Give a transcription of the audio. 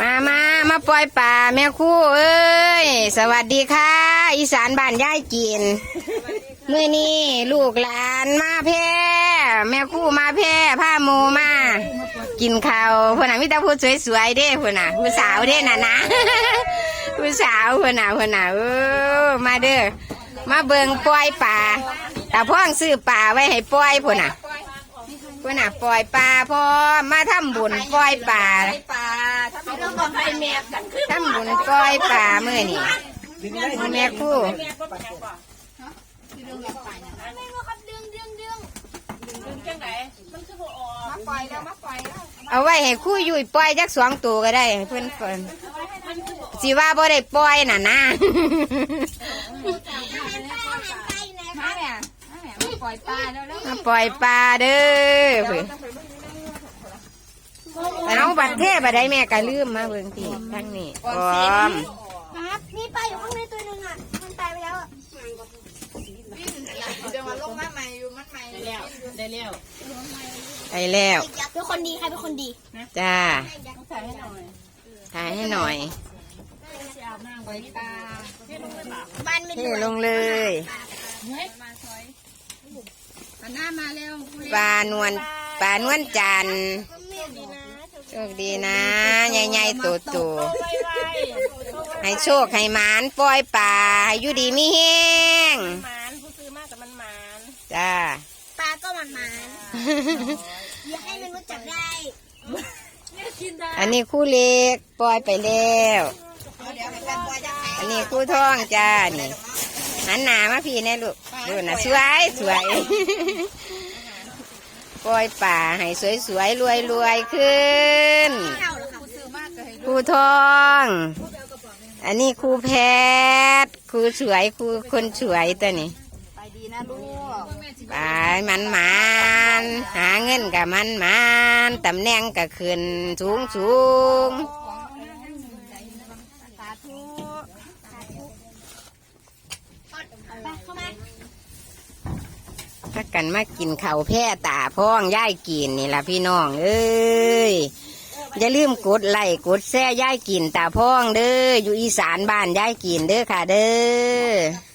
มามามาปล่อยป่าแม่คู่เอ้ย สวัสดีค่ะ อีสานบ้านย่ายกินเมื่อนี้ลูกหลานมาแพร่แม่คู่มาแพร่ผ้าโมมา กินข้าวพื่อนน่ะมิตรพูดสวยๆเด้พื่อนน่ะผู้สาวเด้น่ะนะผู้สาวพื่อนน่ะพ่อนน่ะเออมาเด้อมาเบิงปล่อยป่าแต่พ่องซื้อป่าไว้ให้ปล่อยพื่อนน่ะ เพื่อนน่ะปล่อยป่าพอมาทำบุญปล่อยป่าปลาถ้าเป็นเรื่องของไฟแมบกันขึ้นทำบุญปล่อยป่าเมื่อนี่แม่ครู่ดึงจังไหนมันคือหัวออกมาปล่อยแล้วมาปล่อยแล้วเอาไว้ให้ครู่ยุ่ยปล่อยจักสองตัวก็ได้ให้เพื่อนเฟินสิว่าบ่ได้ปล่อยน่ะนะ ปล่อยปลาแล้วแล้วมาปล่อยปลาเด้อเพิ่นเอาบัตรเทพบัตรใดแม่ก็ลืมมาเบิ่งทีทั้งนี้พร้อมครับมีปลาอยู่ข้างในตัวหนึงอะ มันตายไปแล้วอะเดี๋ยวมาลงมาใหม่อยู่มันใหม่แล้ว ได้แล้วไปแล้วเป็นคนดีใครเป็นคนดีจ้าต้องใส่ให้หน่อยถ่ายให้หน่อยปล่อยปลาบ้านไม่เทด้วยลงเลยปลา หน้ามาเร็วปลานวลปลานวลจันทร์มีดีนะโชคดีนะใหญ่ๆโตๆให้โชคให้หมานปล่อยปลาให้อยู่ดีมีแห้งหมานผู้ซื้อมากกับมันหมานจ้าปลาก็มันมันอย่าให้มันรู้จักได้อันนี้คู่เล็กปล่อยไปแล้วเดี๋ยวให้กันปล่อยจะหายอันนี้คู่ท้องจ้านี่หันหนามาพี่แน่ลูก ดูน่ะสวยสวยปล่อยป่าให้สวยสวยรวยรวยขึ้นเท่าเหรอคะซื้อมากก็ให้คู่ท้อง อันนี้ครูแพทย์ครูสวยครูคนสวยตัวนี้ไปดีนะลูกไปมันมันหาเงินกับมันมันตำแหน่งก็ขึ้นสูงสูงสาธุ ไปเข้ามาถ้ากันมากินข้าวแพร่ตาพ้องย่ายกินนี่ล่ะพี่น้อง เอ้ยอย่าลืมกดไลค์กดแซ่ย่ายกินตาพ้องเด้ออยู่อีสานบ้านย่ายกินเด้อค่ะเด้อ